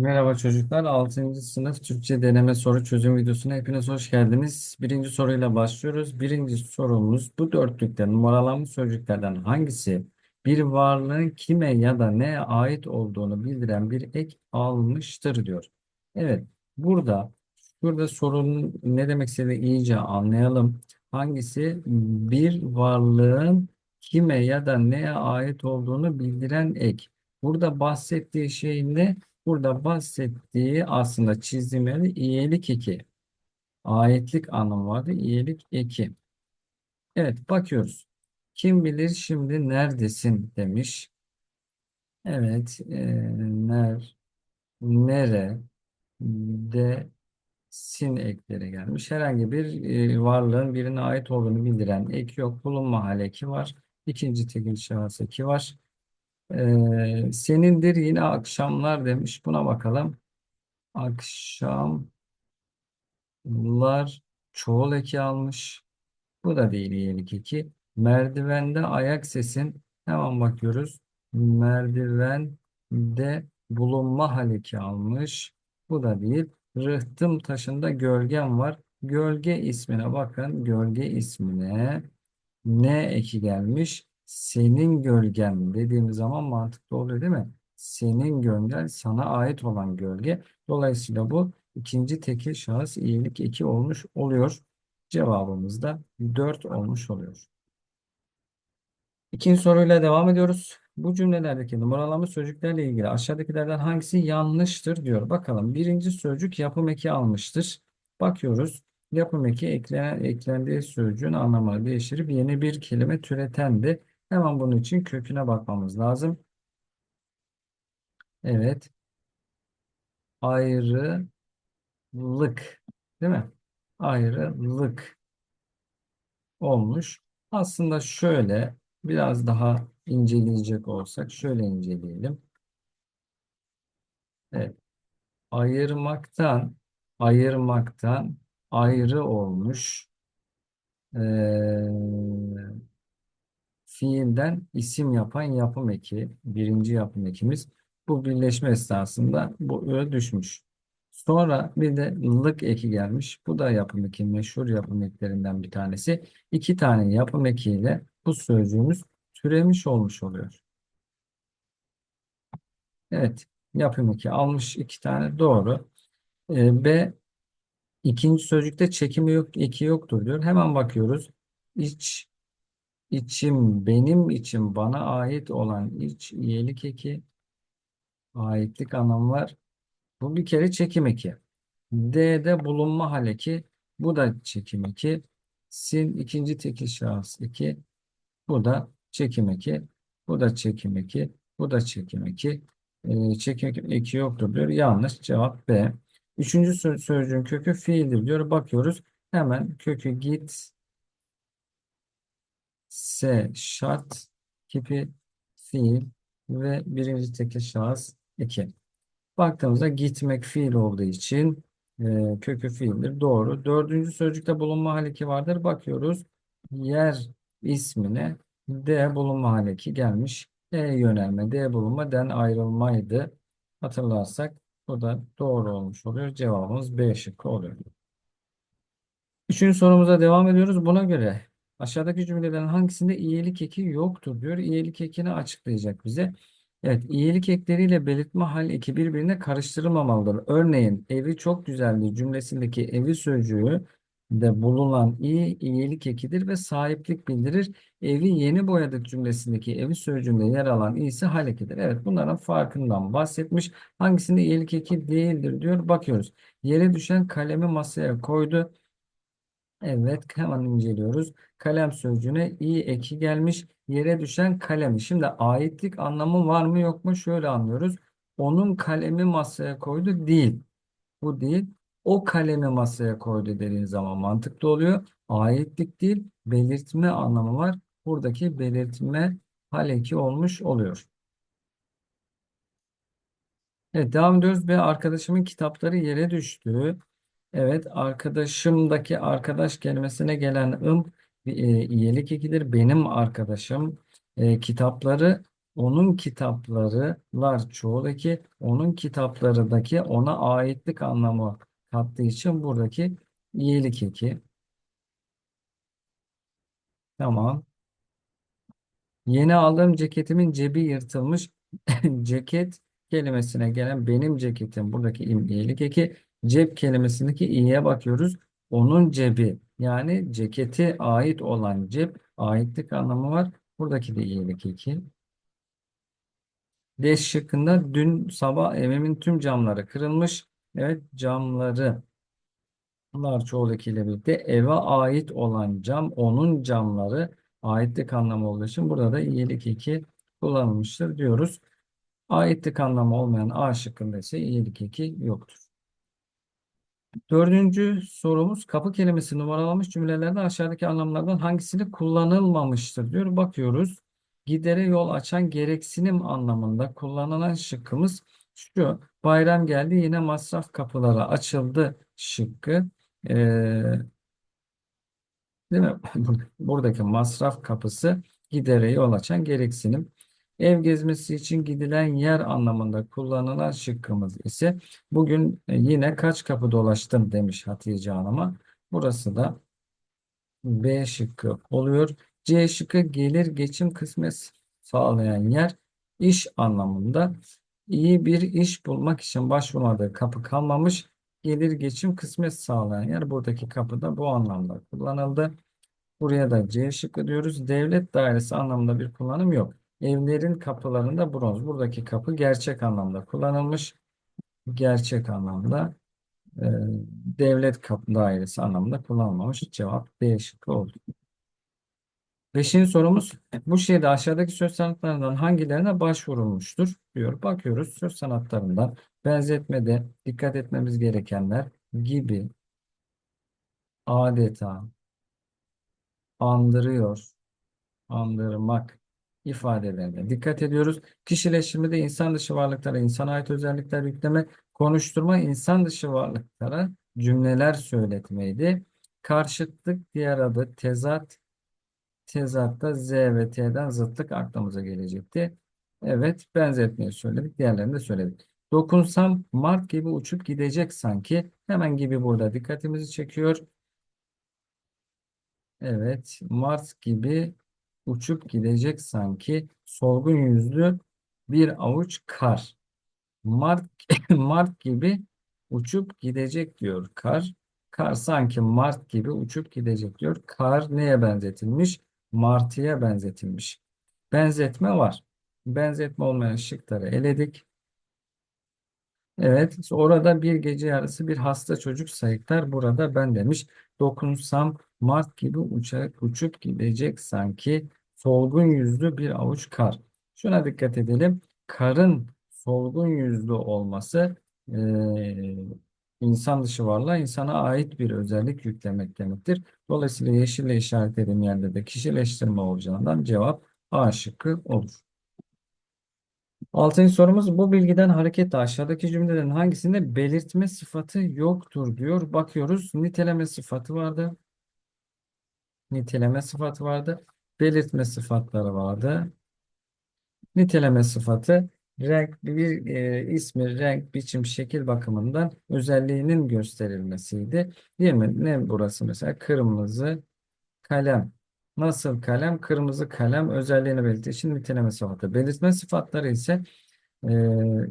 Merhaba çocuklar. 6. sınıf Türkçe deneme soru çözüm videosuna hepiniz hoş geldiniz. Birinci soruyla başlıyoruz. Birinci sorumuz bu dörtlükte numaralanmış sözcüklerden hangisi bir varlığın kime ya da neye ait olduğunu bildiren bir ek almıştır diyor. Evet, burada burada sorunun ne demek istediğini iyice anlayalım. Hangisi bir varlığın kime ya da neye ait olduğunu bildiren ek. Burada bahsettiği şey ne? Burada bahsettiği aslında çizdiğim yerde iyilik eki. Aitlik anlamı vardı. İyilik eki. Evet bakıyoruz. Kim bilir şimdi neredesin demiş. Evet. E, ner, nere de sin ekleri gelmiş. Herhangi bir e, varlığın birine ait olduğunu bildiren ek yok. Bulunma hali eki var. İkinci tekil şahıs eki var. E, senindir yine akşamlar demiş. Buna bakalım. Akşamlar çoğul eki almış. Bu da değil iyilik eki. Merdivende ayak sesin. Hemen bakıyoruz. Merdivende bulunma hal eki almış. Bu da değil. Rıhtım taşında gölgem var. Gölge ismine bakın. Gölge ismine ne eki gelmiş? Senin gölgen dediğimiz zaman mantıklı oluyor değil mi? Senin gölgen sana ait olan gölge. Dolayısıyla bu ikinci tekil şahıs iyilik eki olmuş oluyor. Cevabımız da 4 olmuş oluyor. İkinci soruyla devam ediyoruz. Bu cümlelerdeki numaralama sözcüklerle ilgili aşağıdakilerden hangisi yanlıştır diyor. Bakalım birinci sözcük yapım eki almıştır. Bakıyoruz. Yapım eki eklenen, eklendiği sözcüğün anlamını değiştirip yeni bir kelime türetendi. Hemen bunun için köküne bakmamız lazım. Evet. Ayrılık. Değil mi? Ayrılık olmuş. Aslında şöyle biraz daha inceleyecek olsak şöyle inceleyelim. Evet. Ayırmaktan ayırmaktan ayrı olmuş. Ee, fiilden isim yapan yapım eki. Birinci yapım ekimiz. Bu birleşme esnasında bu öyle düşmüş. Sonra bir de lık eki gelmiş. Bu da yapım eki. Meşhur yapım eklerinden bir tanesi. İki tane yapım ekiyle bu sözcüğümüz türemiş olmuş oluyor. Evet. Yapım eki almış iki tane. Doğru. Ee, B ikinci sözcükte çekimi yok, eki yoktur diyor. Hemen bakıyoruz. İç İçim, benim için bana ait olan iç iyilik eki, aitlik anlamı var. Bu bir kere çekim eki. D'de bulunma hal eki. Bu da çekim eki. Sin ikinci tekil şahıs eki. Bu da çekim eki. Bu da çekim eki. Bu da çekim eki. Ee, çekim eki yoktur diyor. Yanlış. Cevap B. Üçüncü sö- sözcüğün kökü fiildir diyor. Bakıyoruz. Hemen kökü git, S şart kipi fiil ve birinci tekil şahıs 2. Baktığımızda gitmek fiil olduğu için e, kökü fiildir. Doğru. Dördüncü sözcükte bulunma haliki vardır. Bakıyoruz. Yer ismine D bulunma haliki gelmiş. E yönelme, D bulunma, den ayrılmaydı. Hatırlarsak bu da doğru olmuş oluyor. Cevabımız B şıkkı oluyor. Üçüncü sorumuza devam ediyoruz. Buna göre aşağıdaki cümlelerin hangisinde iyilik eki yoktur diyor. İyilik ekini açıklayacak bize. Evet, iyilik ekleriyle belirtme hal eki birbirine karıştırılmamalıdır. Örneğin evi çok güzeldi cümlesindeki evi sözcüğü de bulunan iyi iyilik ekidir ve sahiplik bildirir. Evi yeni boyadık cümlesindeki evi sözcüğünde yer alan i ise hal ekidir. Evet, bunların farkından bahsetmiş. Hangisinde iyilik eki değildir diyor. Bakıyoruz. Yere düşen kalemi masaya koydu. Evet hemen inceliyoruz. Kalem sözcüğüne i eki gelmiş. Yere düşen kalemi. Şimdi aitlik anlamı var mı yok mu? Şöyle anlıyoruz. Onun kalemi masaya koydu değil. Bu değil. O kalemi masaya koydu dediğin zaman mantıklı oluyor. Aitlik değil belirtme anlamı var. Buradaki belirtme hal eki olmuş oluyor. Evet devam ediyoruz ve arkadaşımın kitapları yere düştü. Evet, arkadaşımdaki arkadaş kelimesine gelen ım e, iyilik ekidir. Benim arkadaşım e, kitapları Onun kitaplarılar çoğudaki onun kitaplarındaki ona aitlik anlamı kattığı için buradaki iyilik eki. Tamam. Yeni aldığım ceketimin cebi yırtılmış. Ceket kelimesine gelen benim ceketim buradaki im iyilik eki. Cep kelimesindeki i'ye bakıyoruz. Onun cebi yani ceketi ait olan cep aitlik anlamı var. Buradaki de iyilik eki. D şıkkında dün sabah evimin tüm camları kırılmış. Evet camları bunlar çoğuldakiyle birlikte eve ait olan cam onun camları aitlik anlamı olduğu için burada da iyilik eki kullanılmıştır diyoruz. Aitlik anlamı olmayan A şıkkında ise iyilik eki yoktur. Dördüncü sorumuz kapı kelimesi numaralanmış cümlelerde aşağıdaki anlamlardan hangisini kullanılmamıştır diyor. Bakıyoruz. Gidere yol açan gereksinim anlamında kullanılan şıkkımız şu. Bayram geldi yine masraf kapıları açıldı şıkkı. Ee, değil mi? Buradaki masraf kapısı gidere yol açan gereksinim. Ev gezmesi için gidilen yer anlamında kullanılan şıkkımız ise bugün e, yine kaç kapı dolaştım demiş Hatice Hanım'a. Burası da B şıkkı oluyor. C şıkkı gelir geçim kısmet sağlayan yer iş anlamında. İyi bir iş bulmak için başvurmadığı kapı kalmamış. Gelir geçim kısmet sağlayan yer buradaki kapı da bu anlamda kullanıldı. Buraya da C şıkkı diyoruz. Devlet dairesi anlamında bir kullanım yok. Evlerin kapılarında bronz. Buradaki kapı gerçek anlamda kullanılmış. Gerçek anlamda e, devlet kapı dairesi anlamında kullanılmamış. Cevap B şıkkı oldu. Beşinci sorumuz bu şehirde aşağıdaki söz sanatlarından hangilerine başvurulmuştur diyor. Bakıyoruz söz sanatlarından benzetmede dikkat etmemiz gerekenler gibi adeta andırıyor andırmak ifadelerine dikkat ediyoruz. Kişileştirmede insan dışı varlıklara insana ait özellikler yükleme, konuşturma insan dışı varlıklara cümleler söyletmeydi. Karşıtlık diğer adı tezat. Tezatta Z ve T'den zıtlık aklımıza gelecekti. Evet benzetmeyi söyledik. Diğerlerini de söyledik. Dokunsam Mart gibi uçup gidecek sanki. Hemen gibi burada dikkatimizi çekiyor. Evet Mart gibi uçup gidecek sanki solgun yüzlü bir avuç kar. Mart, Mart gibi uçup gidecek diyor kar. Kar sanki Mart gibi uçup gidecek diyor. Kar neye benzetilmiş? Martıya benzetilmiş. Benzetme var. Benzetme olmayan şıkları eledik. Evet, orada bir gece yarısı bir hasta çocuk sayıklar burada ben demiş. Dokunsam Mart gibi uçak uçup gidecek sanki solgun yüzlü bir avuç kar. Şuna dikkat edelim. Karın solgun yüzlü olması e, insan dışı varlığa insana ait bir özellik yüklemek demektir. Dolayısıyla yeşille işaretlediğim yerde de kişileştirme olacağından cevap A şıkkı olur. Altıncı sorumuz bu bilgiden hareketle aşağıdaki cümlelerin hangisinde belirtme sıfatı yoktur diyor. Bakıyoruz niteleme sıfatı vardı. Niteleme sıfatı vardı. Belirtme sıfatları vardı. Niteleme sıfatı renk bir e, ismi, renk, biçim, şekil bakımından özelliğinin gösterilmesiydi. Değil mi? Ne burası mesela? Kırmızı kalem. Nasıl kalem? Kırmızı kalem özelliğini belirttiği için niteleme sıfatı. Belirtme sıfatları ise e,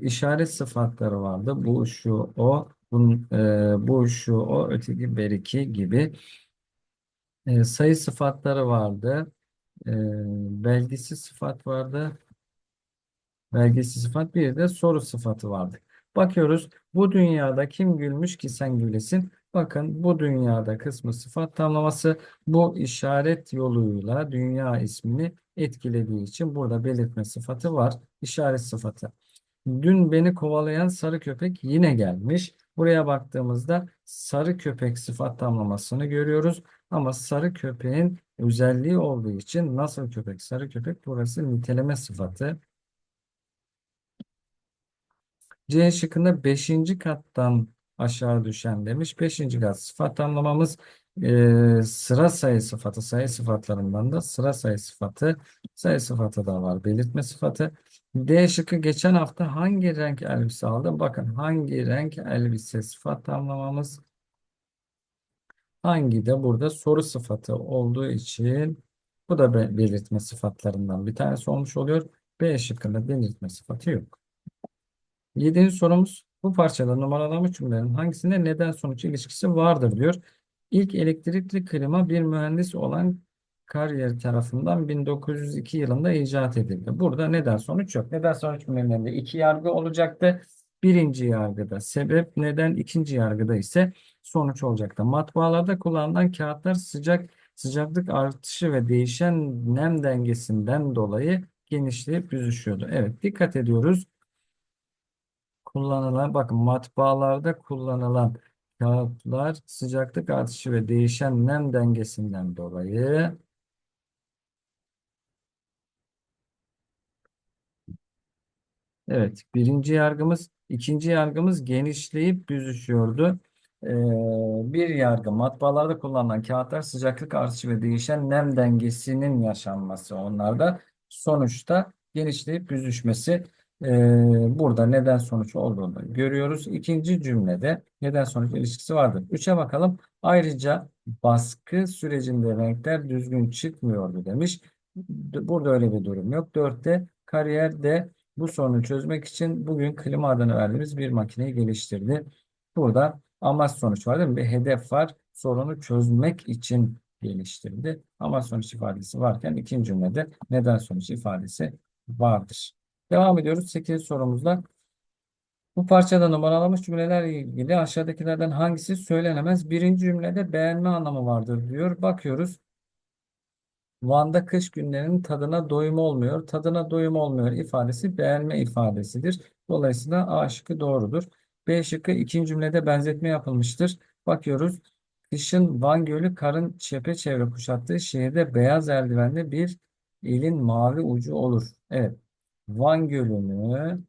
işaret sıfatları vardı. Bu, şu, o, bun, e, bu, şu, o, öteki, beriki gibi. E, sayı sıfatları vardı. E, belgisi sıfat vardı. Belgesi sıfat bir de soru sıfatı vardı. Bakıyoruz bu dünyada kim gülmüş ki sen gülesin? Bakın bu dünyada kısmı sıfat tamlaması bu işaret yoluyla dünya ismini etkilediği için burada belirtme sıfatı var. İşaret sıfatı. Dün beni kovalayan sarı köpek yine gelmiş. Buraya baktığımızda sarı köpek sıfat tamlamasını görüyoruz. Ama sarı köpeğin özelliği olduğu için nasıl köpek sarı köpek burası niteleme sıfatı. C şıkkında 5. kattan aşağı düşen demiş. 5. kat sıfat tamlamamız Ee, sıra sayı sıfatı, sayı sıfatlarından da sıra sayı sıfatı, sayı sıfatı da var. Belirtme sıfatı. D şıkkı geçen hafta hangi renk elbise aldı? Bakın hangi renk elbise sıfat tamlamamız hangi de burada soru sıfatı olduğu için bu da be- belirtme sıfatlarından bir tanesi olmuş oluyor. B şıkkında belirtme sıfatı yok. Yedinci sorumuz bu parçada numaralanmış cümlelerin hangisinde neden sonuç ilişkisi vardır diyor. İlk elektrikli klima bir mühendis olan Carrier tarafından 1902 yılında icat edildi. Burada neden sonuç yok. Neden sonuç cümlelerinde iki yargı olacaktı. Birinci yargıda sebep neden, ikinci yargıda ise sonuç olacaktı. Matbaalarda kullanılan kağıtlar sıcak sıcaklık artışı ve değişen nem dengesinden dolayı genişleyip büzüşüyordu. Evet dikkat ediyoruz kullanılan bakın matbaalarda kullanılan kağıtlar sıcaklık artışı ve değişen nem dengesinden dolayı Evet, birinci yargımız, ikinci yargımız genişleyip büzüşüyordu. Ee, bir yargı matbaalarda kullanılan kağıtlar sıcaklık artışı ve değişen nem dengesinin yaşanması onlarda sonuçta genişleyip büzüşmesi ee, burada neden sonuç olduğunu görüyoruz. İkinci cümlede neden sonuç ilişkisi vardır. Üçe bakalım. Ayrıca baskı sürecinde renkler düzgün çıkmıyordu demiş. Burada öyle bir durum yok. Dörtte kariyerde bu sorunu çözmek için bugün klima adını verdiğimiz bir makineyi geliştirdi. Burada amaç sonuç var değil mi? Bir hedef var. Sorunu çözmek için geliştirdi. Amaç sonuç ifadesi varken ikinci cümlede neden sonuç ifadesi vardır. Devam ediyoruz 8 sorumuzda. Bu parçada numaralamış cümlelerle ilgili aşağıdakilerden hangisi söylenemez? Birinci cümlede beğenme anlamı vardır diyor. Bakıyoruz. Van'da kış günlerinin tadına doyum olmuyor. Tadına doyum olmuyor ifadesi beğenme ifadesidir. Dolayısıyla A şıkkı doğrudur. B şıkkı ikinci cümlede benzetme yapılmıştır. Bakıyoruz. Kışın Van Gölü karın çepeçevre kuşattığı şehirde beyaz eldivenli bir ilin mavi ucu olur. Evet. Van Gölü'nü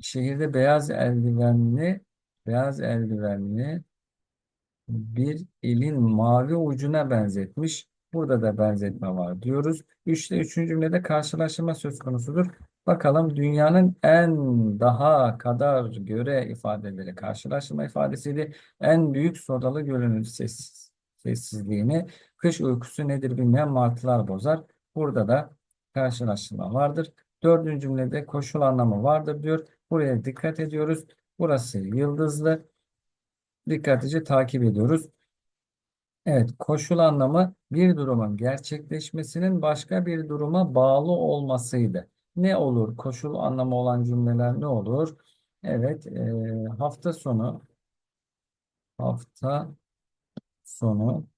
şehirde beyaz eldivenli beyaz eldivenli bir elin mavi ucuna benzetmiş. Burada da benzetme var diyoruz. Üçte üçüncü cümlede karşılaştırma söz konusudur. Bakalım dünyanın en daha kadar göre ifadeleri karşılaştırma ifadesiydi. En büyük sodalı gölünün sessiz, sessizliğini kış uykusu nedir bilmeyen martılar bozar. Burada da karşılaştırma vardır. Dördüncü cümlede koşul anlamı vardır diyor. Buraya dikkat ediyoruz. Burası yıldızlı dikkatlice takip ediyoruz. Evet, koşul anlamı bir durumun gerçekleşmesinin başka bir duruma bağlı olmasıydı. Ne olur? Koşul anlamı olan cümleler ne olur? Evet, e, hafta sonu hafta sonu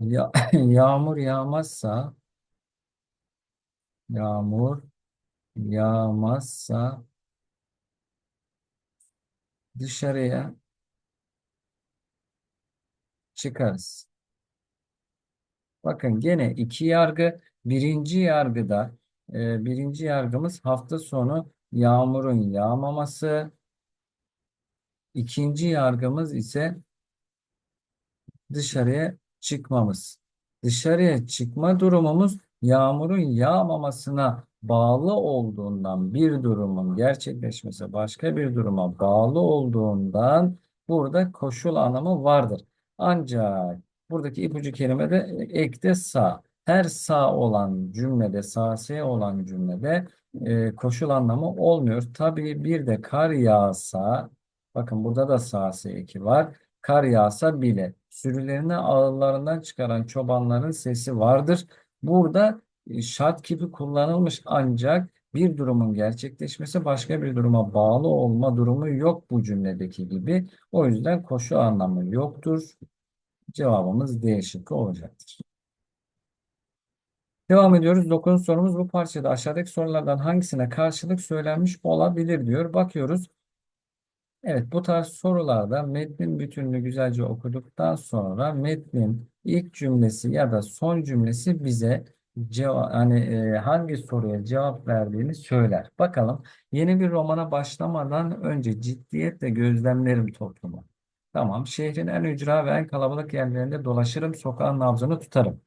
ya, yağmur yağmazsa yağmur yağmazsa dışarıya çıkarız. Bakın gene iki yargı. Birinci yargıda e, birinci yargımız hafta sonu yağmurun yağmaması. İkinci yargımız ise dışarıya çıkmamız. Dışarıya çıkma durumumuz yağmurun yağmamasına bağlı olduğundan bir durumun gerçekleşmesi başka bir duruma bağlı olduğundan burada koşul anlamı vardır. Ancak buradaki ipucu kelime de ekte sağ. Her sağ olan cümlede, sağ S olan cümlede e, koşul anlamı olmuyor. Tabii bir de kar yağsa, bakın burada da sağ S eki var. Kar yağsa bile sürülerini ağıllarından çıkaran çobanların sesi vardır. Burada e, şart kipi kullanılmış ancak bir durumun gerçekleşmesi başka bir duruma bağlı olma durumu yok bu cümledeki gibi. O yüzden koşu anlamı yoktur. Cevabımız D şıkkı olacaktır. Devam ediyoruz. Dokuzuncu sorumuz bu parçada aşağıdaki sorulardan hangisine karşılık söylenmiş olabilir diyor. Bakıyoruz. Evet bu tarz sorularda metnin bütününü güzelce okuduktan sonra metnin ilk cümlesi ya da son cümlesi bize cevap hani e, hangi soruya cevap verdiğini söyler. Bakalım yeni bir romana başlamadan önce ciddiyetle gözlemlerim toplumu. Tamam. Şehrin en ücra ve en kalabalık yerlerinde dolaşırım. Sokağın nabzını tutarım.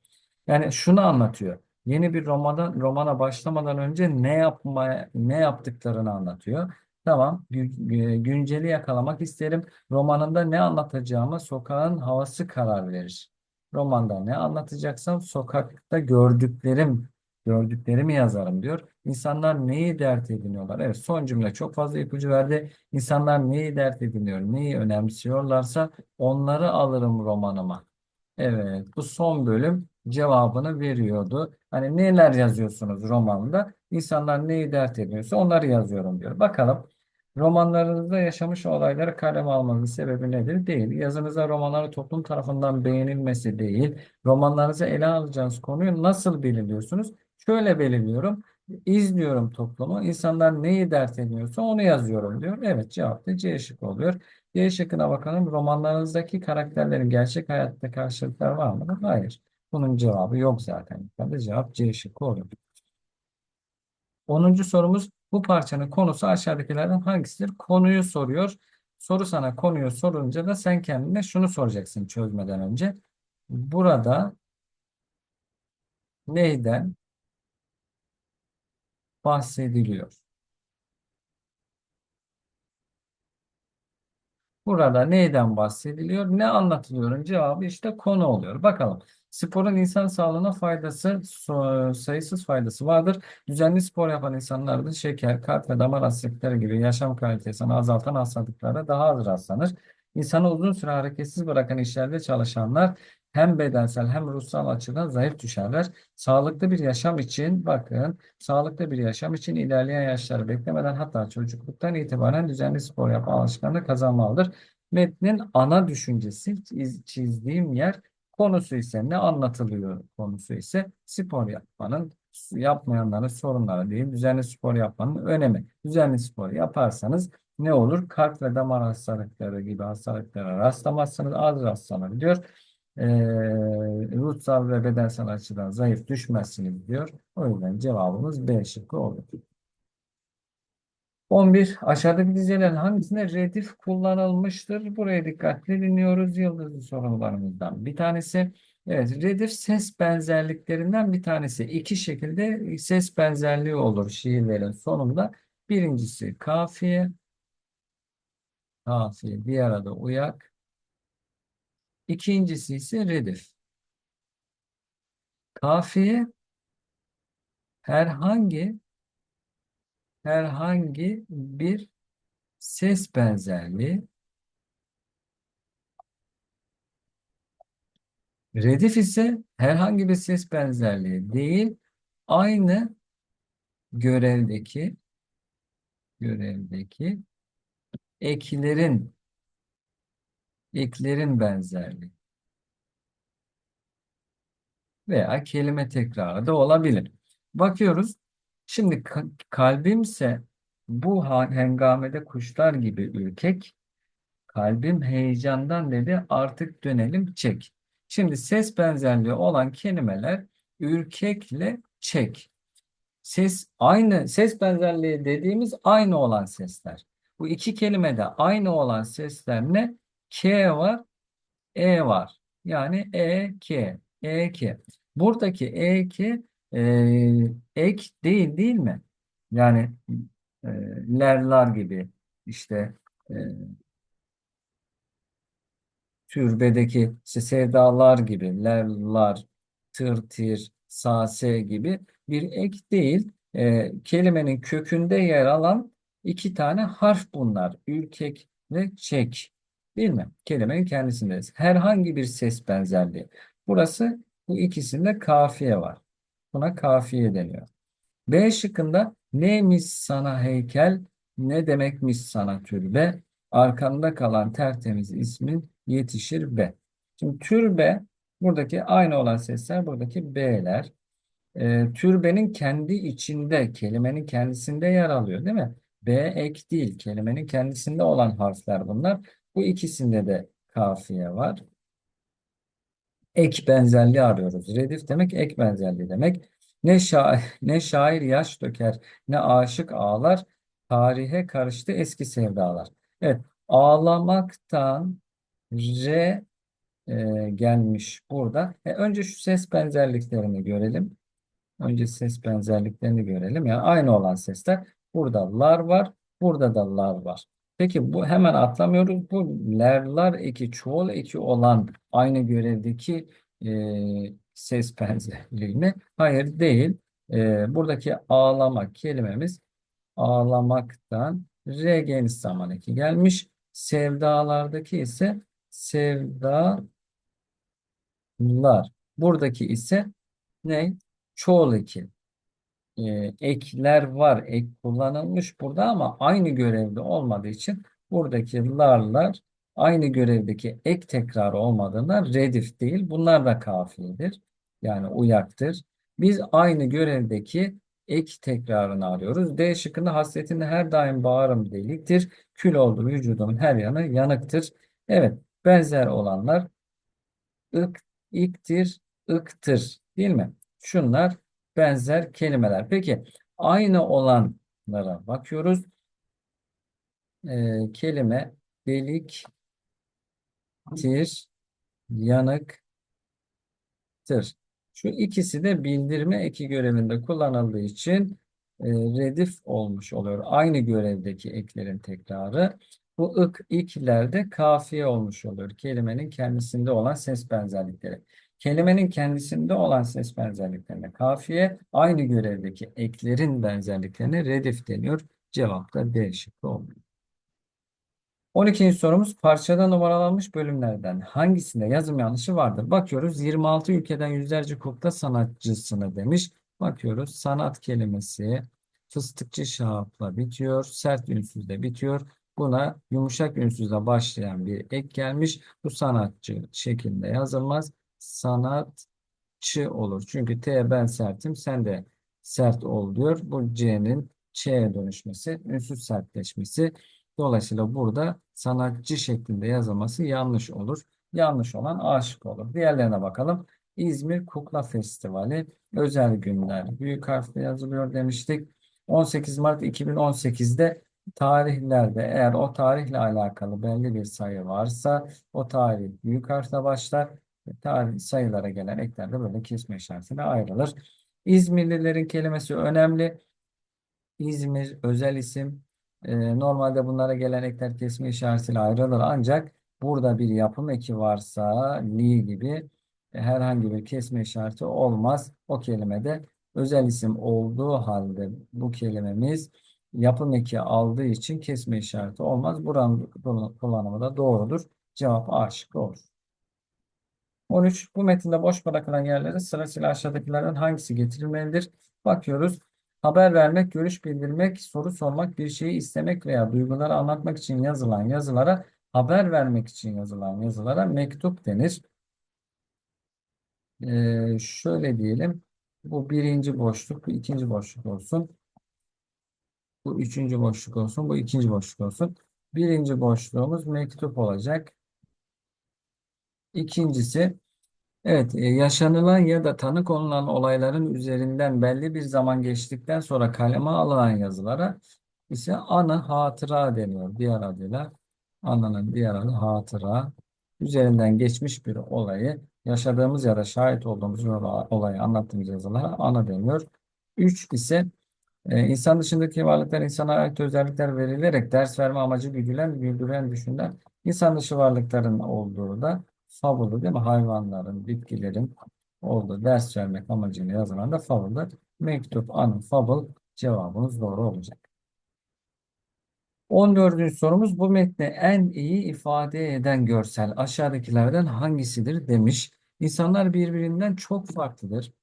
Yani şunu anlatıyor. Yeni bir romana, romana başlamadan önce ne yapmaya, ne yaptıklarını anlatıyor. Tamam. gü- Günceli yakalamak isterim. Romanında ne anlatacağıma sokağın havası karar verir. Romanda ne anlatacaksam sokakta gördüklerim, gördüklerimi yazarım diyor. İnsanlar neyi dert ediniyorlar? Evet, son cümle çok fazla ipucu verdi. İnsanlar neyi dert ediniyor, neyi önemsiyorlarsa onları alırım romanıma. Evet, bu son bölüm cevabını veriyordu. Hani neler yazıyorsunuz romanda? İnsanlar neyi dert ediyorsa onları yazıyorum diyor. Bakalım romanlarınızda yaşamış olayları kaleme almanızın sebebi nedir? Değil. Yazınızda romanları toplum tarafından beğenilmesi değil. Romanlarınızı ele alacağınız konuyu nasıl belirliyorsunuz? Şöyle belirliyorum. İzliyorum toplumu. İnsanlar neyi dert ediyorsa onu yazıyorum diyor. Evet cevap da C şıkkı oluyor. D şıkkına bakalım. Romanlarınızdaki karakterlerin gerçek hayatta karşılıkları var mı? Hayır. Bunun cevabı yok zaten. Yukarıda cevap C şıkkı oluyor. Onuncu sorumuz bu parçanın konusu aşağıdakilerden hangisidir? Konuyu soruyor. Soru sana konuyu sorunca da sen kendine şunu soracaksın çözmeden önce. Burada neyden bahsediliyor? Burada neyden bahsediliyor? Ne anlatılıyor? Cevabı işte konu oluyor. Bakalım. Sporun insan sağlığına faydası, sayısız faydası vardır. Düzenli spor yapan insanlarda şeker, kalp ve damar hastalıkları gibi yaşam kalitesini azaltan hastalıklara daha az rastlanır. İnsanı uzun süre hareketsiz bırakan işlerde çalışanlar hem bedensel hem ruhsal açıdan zayıf düşerler. Sağlıklı bir yaşam için bakın, sağlıklı bir yaşam için ilerleyen yaşları beklemeden hatta çocukluktan itibaren düzenli spor yapma alışkanlığı kazanmalıdır. Metnin ana düşüncesi çiz- çizdiğim yer konusu ise ne anlatılıyor konusu ise spor yapmanın yapmayanların sorunları değil düzenli spor yapmanın önemi. Düzenli spor yaparsanız ne olur? Kalp ve damar hastalıkları gibi hastalıklara rastlamazsınız. Az rastlanabiliyor. Ee, ruhsal ve bedensel açıdan zayıf düşmezsiniz diyor. O yüzden cevabımız B şıkkı olur. 11. Aşağıdaki dizilerin hangisinde redif kullanılmıştır? Buraya dikkatli dinliyoruz. Yıldızlı sorularımızdan bir tanesi. Evet, redif ses benzerliklerinden bir tanesi. İki şekilde ses benzerliği olur şiirlerin sonunda. Birincisi kafiye, kafiye bir arada uyak. İkincisi ise redif. Kafiye herhangi herhangi bir ses benzerliği Redif ise herhangi bir ses benzerliği değil, aynı görevdeki görevdeki eklerin eklerin benzerliği veya kelime tekrarı da olabilir. Bakıyoruz. Şimdi ka- kalbimse bu hengamede kuşlar gibi ürkek, kalbim heyecandan dedi artık dönelim çek. Şimdi ses benzerliği olan kelimeler ürkekle çek. Ses aynı ses benzerliği dediğimiz aynı olan sesler. Bu iki kelimede aynı olan sesler ne? K var, E var. Yani E, K, E, K. Buradaki E, K e, ek değil değil mi? Yani e, lerler gibi işte e, türbedeki işte sevdalar gibi lerlar, tırtir, sase gibi bir ek değil. E, kelimenin kökünde yer alan iki tane harf bunlar. Ürkek ve çek. Değil mi? Kelimenin kendisindeyiz. Herhangi bir ses benzerliği. Burası bu ikisinde kafiye var. Buna kafiye deniyor. B şıkkında neymiş sana heykel, ne demekmiş sana türbe, arkanda kalan tertemiz ismin yetişir be. Şimdi türbe buradaki aynı olan sesler buradaki B'ler. Ee, türbenin kendi içinde, kelimenin kendisinde yer alıyor değil mi? B ek değil, kelimenin kendisinde olan harfler bunlar. Bu ikisinde de kafiye var. Ek benzerliği arıyoruz. Redif demek ek benzerliği demek. Ne şair, ne şair yaş döker, ne aşık ağlar, tarihe karıştı eski sevdalar. Evet, ağlamaktan R e, gelmiş burada. E, önce şu ses benzerliklerini görelim. Önce ses benzerliklerini görelim. Yani aynı olan sesler. Burada lar var. Burada da lar var. Peki bu hemen atlamıyoruz. Bu lerlar eki çoğul eki olan aynı görevdeki e, ses benzerliği mi? Hayır değil. E, buradaki ağlamak kelimemiz ağlamaktan R geniş zaman eki gelmiş. Sevdalardaki ise sevdalar. Buradaki ise ne? Çoğul eki. Ee, ekler var. Ek kullanılmış burada ama aynı görevde olmadığı için buradaki larlar aynı görevdeki ek tekrarı olmadığından redif değil. Bunlar da kafiyedir. Yani uyaktır. Biz aynı görevdeki ek tekrarını arıyoruz. D şıkkında hasretinde her daim bağrım deliktir. Kül oldu vücudumun her yanı yanıktır. Evet benzer olanlar ık, iktir, ıktır değil mi? Şunlar benzer kelimeler. Peki aynı olanlara bakıyoruz. Ee, kelime deliktir, yanıktır. Şu ikisi de bildirme eki görevinde kullanıldığı için e, redif olmuş oluyor. Aynı görevdeki eklerin tekrarı. Bu ık, iklerde kafiye olmuş oluyor. Kelimenin kendisinde olan ses benzerlikleri. Kelimenin kendisinde olan ses benzerliklerine kafiye, aynı görevdeki eklerin benzerliklerine redif deniyor. Cevap da D şıkkı oluyor. 12. sorumuz parçada numaralanmış bölümlerden hangisinde yazım yanlışı vardır? Bakıyoruz 26 ülkeden yüzlerce kukla sanatçısını demiş. Bakıyoruz sanat kelimesi fıstıkçı şahapla bitiyor. Sert ünsüzle bitiyor. Buna yumuşak ünsüzle başlayan bir ek gelmiş. Bu sanatçı şeklinde yazılmaz. Sanatçı olur. Çünkü T ben sertim sen de sert ol diyor. Bu C'nin Ç'ye dönüşmesi, ünsüz sertleşmesi. Dolayısıyla burada sanatçı şeklinde yazılması yanlış olur. Yanlış olan aşık olur. Diğerlerine bakalım. İzmir Kukla Festivali özel günler büyük harfle yazılıyor demiştik. 18 Mart 2018'de tarihlerde eğer o tarihle alakalı belli bir sayı varsa o tarih büyük harfle başlar. Tarih sayılara gelen ekler de böyle kesme işaretine ayrılır. İzmirlilerin kelimesi önemli. İzmir özel isim. Ee, normalde bunlara gelen ekler kesme işaretiyle ayrılır. Ancak burada bir yapım eki varsa li gibi e, herhangi bir kesme işareti olmaz. O kelimede özel isim olduğu halde bu kelimemiz yapım eki aldığı için kesme işareti olmaz. Buranın kullanımı da doğrudur. Cevap A şıkkı olur. 13. Bu metinde boş bırakılan yerlere sırasıyla aşağıdakilerden hangisi getirilmelidir? Bakıyoruz. Haber vermek, görüş bildirmek, soru sormak, bir şeyi istemek veya duyguları anlatmak için yazılan yazılara, haber vermek için yazılan yazılara mektup denir. Ee, şöyle diyelim. Bu birinci boşluk, bu ikinci boşluk olsun. Bu üçüncü boşluk olsun, bu ikinci boşluk olsun. Birinci boşluğumuz mektup olacak. İkincisi Evet, e, yaşanılan ya da tanık olunan olayların üzerinden belli bir zaman geçtikten sonra kaleme alınan yazılara ise anı hatıra deniyor. Diğer adıyla anının diğer adı hatıra. Üzerinden geçmiş bir olayı yaşadığımız ya da şahit olduğumuz olayı anlattığımız yazılara ana deniyor. Üç ise e, insan dışındaki varlıklar insana ait özellikler verilerek ders verme amacı güdülen, güldüren, düşünülen insan dışı varlıkların olduğu da Fabul'u değil mi? Hayvanların, bitkilerin olduğu ders vermek amacıyla yazılan da fabuldur. Mektup, anı, fabul cevabınız doğru olacak. 14. sorumuz bu metni en iyi ifade eden görsel aşağıdakilerden hangisidir demiş. İnsanlar birbirinden çok farklıdır.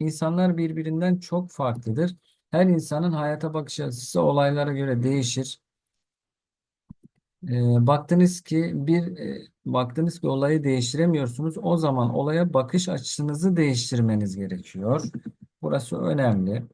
İnsanlar birbirinden çok farklıdır. Her insanın hayata bakış açısı olaylara göre değişir. E, baktınız ki bir e, baktınız ki olayı değiştiremiyorsunuz. O zaman olaya bakış açınızı değiştirmeniz gerekiyor. Burası önemli.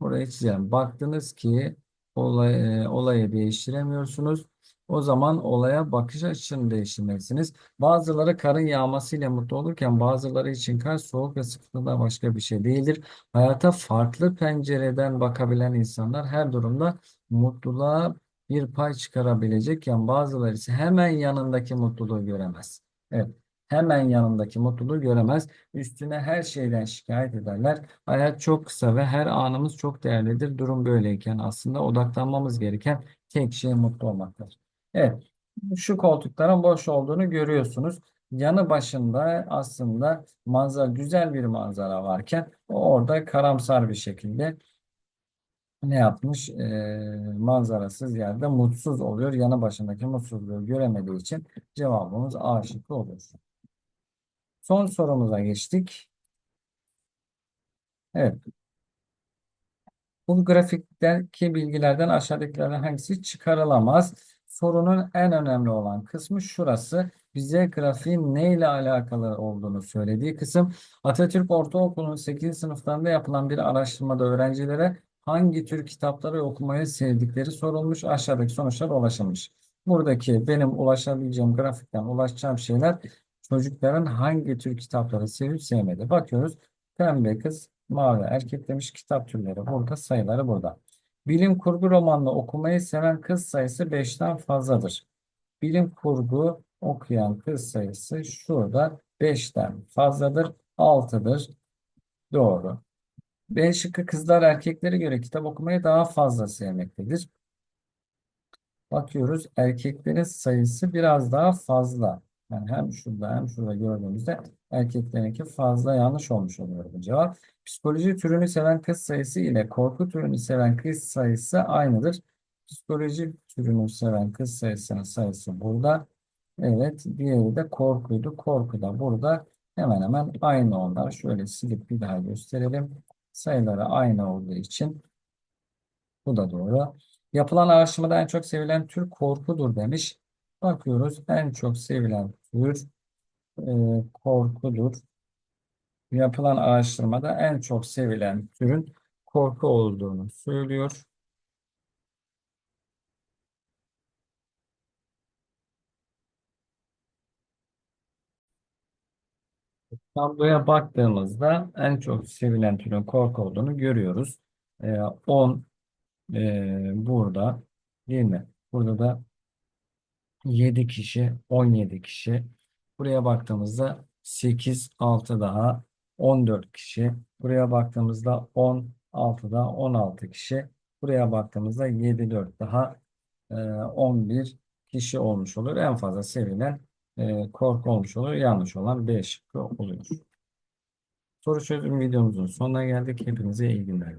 Burayı çizelim. Baktınız ki olay, e, olayı değiştiremiyorsunuz. O zaman olaya bakış açısını değiştirmelisiniz. Bazıları karın yağmasıyla mutlu olurken bazıları için kar soğuk ve sıkıntıda başka bir şey değildir. Hayata farklı pencereden bakabilen insanlar her durumda mutluluğa bir pay çıkarabilecekken bazıları ise hemen yanındaki mutluluğu göremez. Evet. Hemen yanındaki mutluluğu göremez. Üstüne her şeyden şikayet ederler. Hayat çok kısa ve her anımız çok değerlidir. Durum böyleyken aslında odaklanmamız gereken tek şey mutlu olmaktır. Evet. Şu koltukların boş olduğunu görüyorsunuz. Yanı başında aslında manzara güzel bir manzara varken orada karamsar bir şekilde ne yapmış? Ee, manzarasız yerde mutsuz oluyor. Yanı başındaki mutsuzluğu göremediği için cevabımız A şıkkı olur. Son sorumuza geçtik. Evet. Bu grafikteki bilgilerden aşağıdakilerden hangisi çıkarılamaz? Sorunun en önemli olan kısmı şurası. Bize grafiğin ne ile alakalı olduğunu söylediği kısım. Atatürk Ortaokulu'nun 8. sınıflarında yapılan bir araştırmada öğrencilere hangi tür kitapları okumayı sevdikleri sorulmuş. Aşağıdaki sonuçlara ulaşılmış. Buradaki benim ulaşabileceğim grafikten ulaşacağım şeyler çocukların hangi tür kitapları sevip sevmedi. Bakıyoruz. Pembe kız, mavi erkek demiş kitap türleri burada, sayıları burada. Bilim kurgu romanını okumayı seven kız sayısı 5'ten fazladır. Bilim kurgu okuyan kız sayısı şurada 5'ten fazladır. 6'dır. Doğru. B şıkkı kızlar erkeklere göre kitap okumayı daha fazla sevmektedir. Bakıyoruz erkeklerin sayısı biraz daha fazla. Yani hem şurada hem şurada gördüğümüzde erkeklerinki fazla yanlış olmuş oluyor bu cevap. Psikoloji türünü seven kız sayısı ile korku türünü seven kız sayısı aynıdır. Psikoloji türünü seven kız sayısının sayısı burada. Evet, diğeri de korkuydu. Korku da burada hemen hemen aynı onlar. Şöyle silip bir daha gösterelim. Sayıları aynı olduğu için bu da doğru. Yapılan araştırmada en çok sevilen tür korkudur demiş. Bakıyoruz en çok sevilen tür e, korkudur. Yapılan araştırmada en çok sevilen türün korku olduğunu söylüyor. Tabloya baktığımızda en çok sevilen türün korku olduğunu görüyoruz. E, 10 e, burada değil mi? Burada da 7 kişi, 17 kişi. Buraya baktığımızda 8, 6 daha 14 kişi. Buraya baktığımızda 10, 6 daha 16 kişi. Buraya baktığımızda 7, 4 daha e, 11 kişi olmuş olur. En fazla sevilen e, korku olmuş olur. Yanlış olan B şıkkı oluyor. Soru çözüm videomuzun sonuna geldik. Hepinize iyi günler.